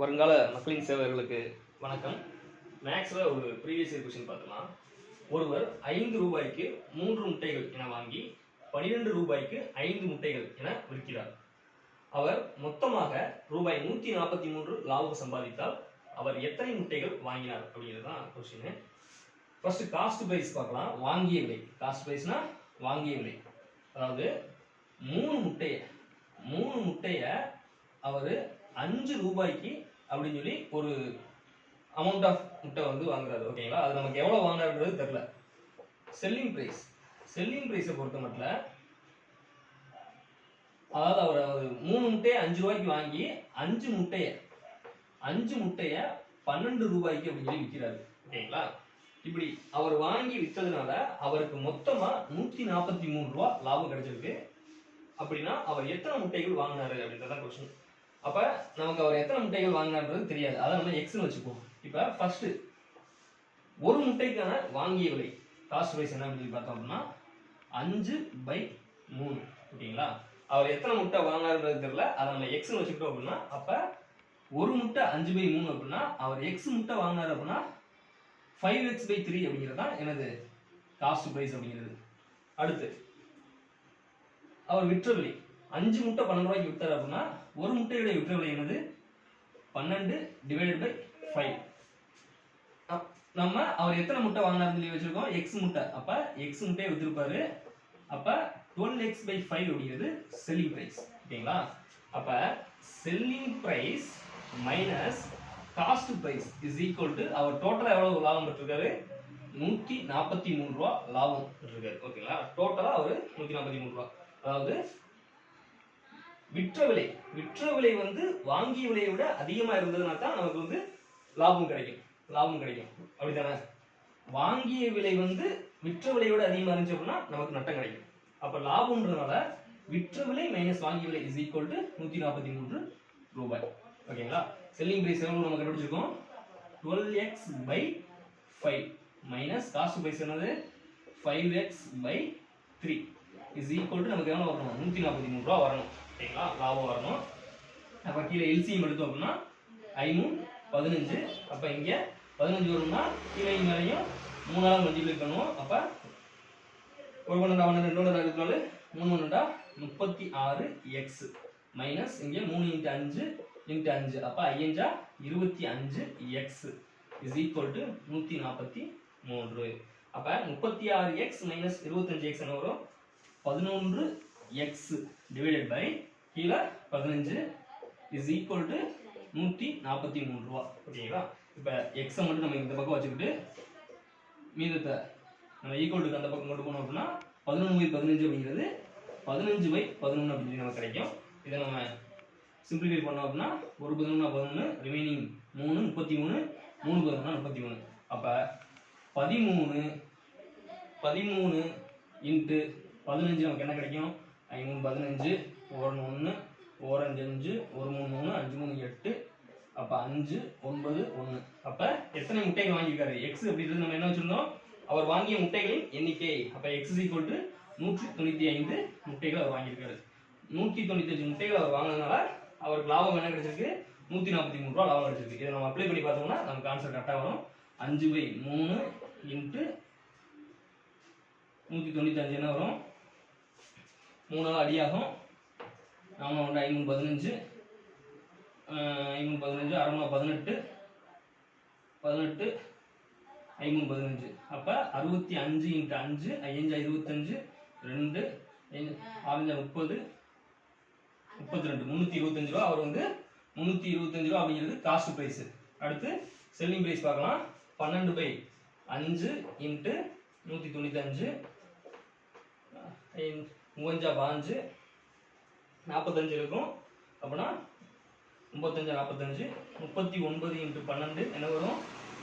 வருங்கால மக்களின் சேவர்களுக்கு வணக்கம். மேக்ஸில் ஒரு ப்ரீவியஸ் இயர் கொஸ்டின் பார்க்கலாம். ஒருவர் ஐந்து ரூபாய்க்கு மூன்று முட்டைகள் என வாங்கி பனிரெண்டு ரூபாய்க்கு ஐந்து முட்டைகள் என விற்கிறார். அவர் மொத்தமாக ரூபாய் நூற்றி நாற்பத்தி மூன்று லாபம் சம்பாதித்தால் அவர் எத்தனை முட்டைகள் வாங்கினார் அப்படிங்கிறது தான் கொஸ்டின் ஃபர்ஸ்ட் காஸ்ட் ப்ரைஸ் பார்க்கலாம். வாங்கிய விலை. காஸ்ட் ப்ரைஸ்னா வாங்கிய விலை. அதாவது மூணு முட்டையை மூணு முட்டையை அவர் அஞ்சு ரூபாய்க்கு அப்படின்னு சொல்லி ஒரு அமௌண்ட் ஆஃப் முட்டை வந்து வாங்குறாரு ஓகேங்களா அது நமக்கு எவ்வளோ வாங்குறாருன்றது தெரில செல்லிங் ப்ரைஸ் செல்லிங் ப்ரைஸை பொறுத்த மட்டும் அதாவது அவர் மூணு முட்டையை அஞ்சு ரூபாய்க்கு வாங்கி அஞ்சு முட்டையை அஞ்சு முட்டையை பன்னெண்டு ரூபாய்க்கு அப்படின்னு சொல்லி விற்கிறாரு ஓகேங்களா இப்படி அவர் வாங்கி விற்றதுனால அவருக்கு மொத்தமாக நூற்றி நாற்பத்தி மூணு ரூபா லாபம் கிடைச்சிருக்கு. அப்படின்னா அவர் எத்தனை முட்டைகள் வாங்கினாரு அப்படின்றதான் கொஸ்டின் அப்ப நமக்கு அவர் எத்தனை முட்டைகள் வாங்கினார்ன்றது தெரியாது. அதை நம்ம எக்ஸ்னு வச்சுப்போம் இப்ப ஃபர்ஸ்ட் ஒரு முட்டைக்கான வாங்கிய விலை காஸ்ட் ப்ரைஸ் என்ன அப்படின்னு சொல்லி பார்த்தோம் அப்படின்னா அஞ்சு பை மூணு. ஓகேங்களா? அவர் எத்தனை முட்டை வாங்கினாருன்றது தெரியல. அதை நம்ம எக்ஸ்னு வச்சுக்கிட்டோம் அப்படின்னா அப்ப ஒரு முட்டை அஞ்சு பை மூணு அப்படின்னா அவர் எக்ஸ் முட்டை வாங்கினாரு அப்படின்னா ஃபைவ் எக்ஸ் பை த்ரீ அப்படிங்கிறது தான் எனது காஸ்ட் ப்ரைஸ் அப்படிங்கிறது. அடுத்து அவர் விற்ற விலை. அஞ்சு முட்டை பன்னெண்டு ரூபாய்க்கு விற்றார் அப்படின்னா ஒரு முட்டையுடைய விற்ற விலை என்னது? பன்னெண்டு டிவைடட் பை ஃபைவ் நம்ம அவர் எத்தனை முட்டை வாங்கினார்னு சொல்லி வச்சிருக்கோம். எக்ஸ் முட்டை. அப்ப எக்ஸ் முட்டையை வித்திருப்பாரு. அப்ப டுவெல் எக்ஸ் பை ஃபைவ் அப்படிங்கிறது செல்லிங் பிரைஸ் ஓகேங்களா? அப்ப selling price minus cost price is equal to அவர் டோட்டலா எவ்வளவு லாபம் பெற்றிருக்காரு? நூற்றி நாற்பத்தி மூணு ரூபா லாபம் பெற்றிருக்காரு. ஓகேங்களா? டோட்டலா அவர் நூற்றி நாற்பத்தி மூணு ரூபா. அதாவது விற்ற விலை விற்ற விலை வந்து வாங்கிய விலையை விட அதிகமாக இருந்ததுனா தான் நமக்கு வந்து லாபம் கிடைக்கும். லாபம் கிடைக்கும். அப்படித்தானே? வாங்கிய விலை வந்து விற்ற விலையை விட அதிகமாக இருந்துச்சு அப்படின்னா நமக்கு நட்டம் கிடைக்கும். அப்போ லாபம்ன்றதுனால விற்ற விலை மைனஸ் வாங்கிய விலை இஸ் ஈக்குவல் டு நூற்றி நாற்பத்தி மூன்று ரூபாய். ஓகேங்களா? செல்லிங் பிரைஸ் எவ்வளோ நம்ம கண்டுபிடிச்சிருக்கோம்? Twelve X by five minus cost price என்னது? Five X by three is equal to நமக்கு எவ்வளோ வரணும்? நூற்றி நாற்பத்தி மூணு ரூபா வரணும். ஓகேங்களா லாபம் வரணும். அப்போ கீழே எல்சிஎம் எடுத்தோம் அப்படின்னா ஐநூறு பதினஞ்சு. அப்போ இங்கே பதினஞ்சு வரும்னா கீழே மேலேயும் மூணாவது மல்டிப்ளை பண்ணுவோம். அப்போ ஒரு பன்னெண்டா பன்னெண்டு ரெண்டு ஒன்று இருபத்தி நாலு மூணு பன்னெண்டா முப்பத்தி ஆறு எக்ஸ் மைனஸ் இங்கே மூணு இன்ட்டு அஞ்சு இன்ட்டு அஞ்சு. அப்போ ஐயஞ்சா இருபத்தி அஞ்சு எக்ஸ் இஸ் ஈக்குவல் டு நூற்றி நாற்பத்தி மூன்று. அப்போ முப்பத்தி ஆறு எக்ஸ் மைனஸ் இருபத்தஞ்சு எக்ஸ் என்ன வரும்? பதினொன்று எக்ஸ் டிவைடட் பை கீழே பதினஞ்சு இஸ் ஈக்குவல் டு நூற்றி நாற்பத்தி மூணு ரூபா. ஓகேங்களா இப்போ எக்ஸை மட்டும் நம்ம இந்த பக்கம் வச்சுக்கிட்டு மீதத்தை நம்ம ஈக்குவல் அந்த பக்கம் கொண்டு போனோம் அப்படின்னா பதினொன்று பை பதினஞ்சு அப்படிங்கிறது பதினஞ்சு பை பதினொன்று அப்படின்னு நமக்கு கிடைக்கும். இதை நம்ம சிம்பிளிஃபை பண்ணோம் அப்படின்னா ஒரு பதினொன்று பதினொன்று ரிமைனிங் மூணு முப்பத்தி மூணு மூணு பதினொன்னா முப்பத்தி மூணு. அப்போ பதிமூணு பதிமூணு இன்ட்டு பதினஞ்சு நமக்கு என்ன கிடைக்கும்? ஐமூணு பதினஞ்சு ஓரன் ஒன்று ஓரஞ்சு அஞ்சு ஒரு மூணு மூணு அஞ்சு மூணு எட்டு அப்போ அஞ்சு ஒன்பது ஒன்று அப்போ எத்தனை முட்டைகள் வாங்கியிருக்காரு? எக்ஸ் அப்படின்றது நம்ம என்ன வச்சுருந்தோம்? அவர் வாங்கிய முட்டைகளின் எண்ணிக்கை. அப்போ எக்ஸ் ஈக்குவல் டு நூற்றி தொண்ணூற்றி ஐந்து முட்டைகள் அவர் வாங்கியிருக்காரு. நூற்றி தொண்ணூத்தஞ்சு முட்டைகள் அவர் வாங்கினதுனால அவருக்கு லாபம் என்ன கிடைச்சிருக்கு? நூற்றி நாற்பத்தி மூணு ரூபா லாபம் கிடைச்சிருக்கு. இதை நம்ம அப்ளை பண்ணி பார்த்தோம்னா நமக்கு ஆன்சர் கரெக்டாக வரும். அஞ்சு பை மூணு இன்ட்டு நூற்றி தொண்ணூத்தஞ்சு என்ன வரும்? மூணாவது அடியாகும். நாம ஒன்று ஐநூறு பதினஞ்சு. ஐநூறு பதினஞ்சு அறநூறு பதினெட்டு. பதினெட்டு ஐநூறு பதினஞ்சு. அப்போ அறுபத்தி அஞ்சு இன்ட்டு அஞ்சு ஐயஞ்சா இருபத்தஞ்சு ரெண்டு ஐந்து- முப்பது முப்பத்தி ரெண்டு முந்நூற்றி இருபத்தஞ்சு ரூபா அவர் வந்து முந்நூற்றி இருபத்தஞ்சு ரூபா அப்படிங்கிறது காஸ்ட் ப்ரைஸு அடுத்து செல்லிங் ப்ரைஸ் பார்க்கலாம். பன்னெண்டு பை அஞ்சு இன்ட்டு நூற்றி தொண்ணூத்தஞ்சு. மூவஞ்சா பாஞ்சு நாற்பத்தஞ்சு இருக்கும். அப்படின்னா முப்பத்தஞ்சு நாற்பத்தஞ்சு முப்பத்தி ஒன்பது இன்ட்டு பன்னெண்டு என்ன வரும்?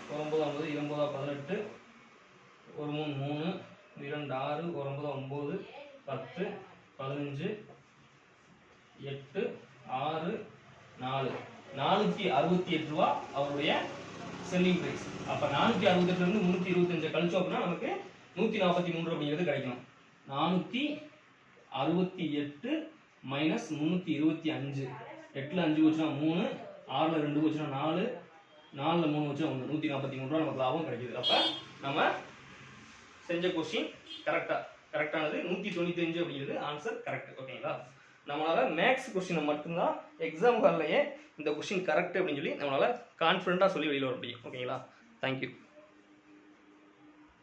ஒரு ஒம்பது ஒன்பது இருபதா பதினெட்டு ஒரு மூணு மூணு இரண்டு ஆறு ஒரு ஒன்பது ஒம்பது பத்து பதினஞ்சு எட்டு ஆறு நாலு. நானூற்றி அறுபத்தி எட்டு ரூபா அவருடைய செல்லிங் ப்ரைஸ் அப்போ நானூற்றி அறுபத்தெட்டுலேருந்து முந்நூற்றி இருபத்தஞ்சு கழிச்சோம் அப்படின்னா நமக்கு நூற்றி நாற்பத்தி மூன்று அப்படிங்கிறது கிடைக்கும் நானூற்றி அறுபத்தி எட்டு மைனஸ் முந்நூற்றி இருபத்தி அஞ்சு. எட்டில் அஞ்சு வச்சுனா மூணு ஆறில் ரெண்டு போச்சுன்னா நாலு நாலில் மூணு வச்சு ஒன்று நூற்றி நாற்பத்தி மூணு ரூபா நமக்கு லாபம் கிடைக்குது. அப்போ நம்ம செஞ்ச கொஸ்டின் கரெக்டாக கரெக்டானது நூற்றி தொண்ணூத்தஞ்சு அப்படிங்கிறது ஆன்சர் கரெக்ட் ஓகேங்களா நம்மளால மேக்ஸ் கொஸ்டினை மட்டும்தான் எக்ஸாம் ஹால்லையே இந்த கொஸ்டின் கரெக்ட் அப்படின்னு சொல்லி நம்மளால கான்ஃபிடண்ட்டாக சொல்லி வெளியில் வர முடியும் ஓகேங்களா தேங்க்யூ